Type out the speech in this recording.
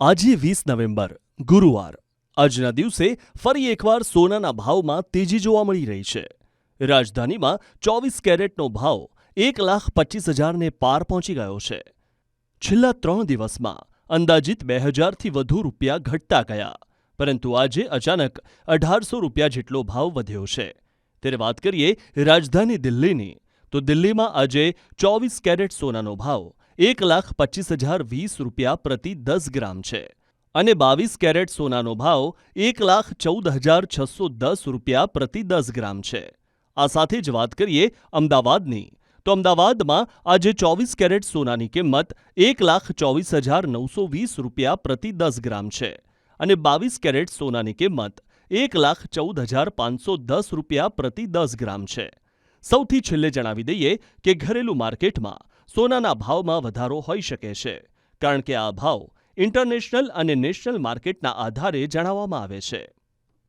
આજે વીસ નવેમ્બર, ગુરુવાર. આજના દિવસે ફરી એકવાર સોનાના ભાવમાં તેજી જોવા મળી રહી છે. રાજધાનીમાં ચોવીસ કેરેટનો ભાવ એક લાખ પચીસ હજારને પાર પહોંચી ગયો છે. છેલ્લા ત્રણ દિવસમાં અંદાજિત બે હજારથી વધુ રૂપિયા ઘટતા ગયા. પરંતુ આજે અચાનક અઢારસો રૂપિયા જેટલો ભાવ વધ્યો છે. ત્યારે વાત કરીએ રાજધાની દિલ્હીની. તો દિલ્હીમાં આજે ચોવીસ કેરેટ સોનાનો ભાવ એક લાખ પચીસ હજાર વીસ રૂપિયા પ્રતિ દસ ગ્રામ છે. અને બાવીસ કેરેટ સોનાનો ભાવ એક લાખ ચૌદ હજાર છસો દસ રૂપિયા પ્રતિ દસ ગ્રામ છે. આ સાથે જ વાત કરીએ અમદાવાદની. તો અમદાવાદમાં આજે ચોવીસ કેરેટ સોનાની કિંમત એક લાખ ચોવીસ હજાર નવસો વીસ રૂપિયા પ્રતિ દસ ગ્રામ છે. અને બાવીસ કેરેટ સોનાની કિંમત એક લાખ ચૌદ હજાર પાંચસો દસ રૂપિયા પ્રતિ દસ ગ્રામ છે. સૌથી છેલ્લે જણાવી દઈએ કે ઘરેલું માર્કેટમાં સોનાના ભાવમાં વધારો હોઈ શકે છે, કારણ કે આ ભાવ ઇન્ટરનેશનલ અને નેશનલ માર્કેટના આધારે જણાવવામાં આવે છે.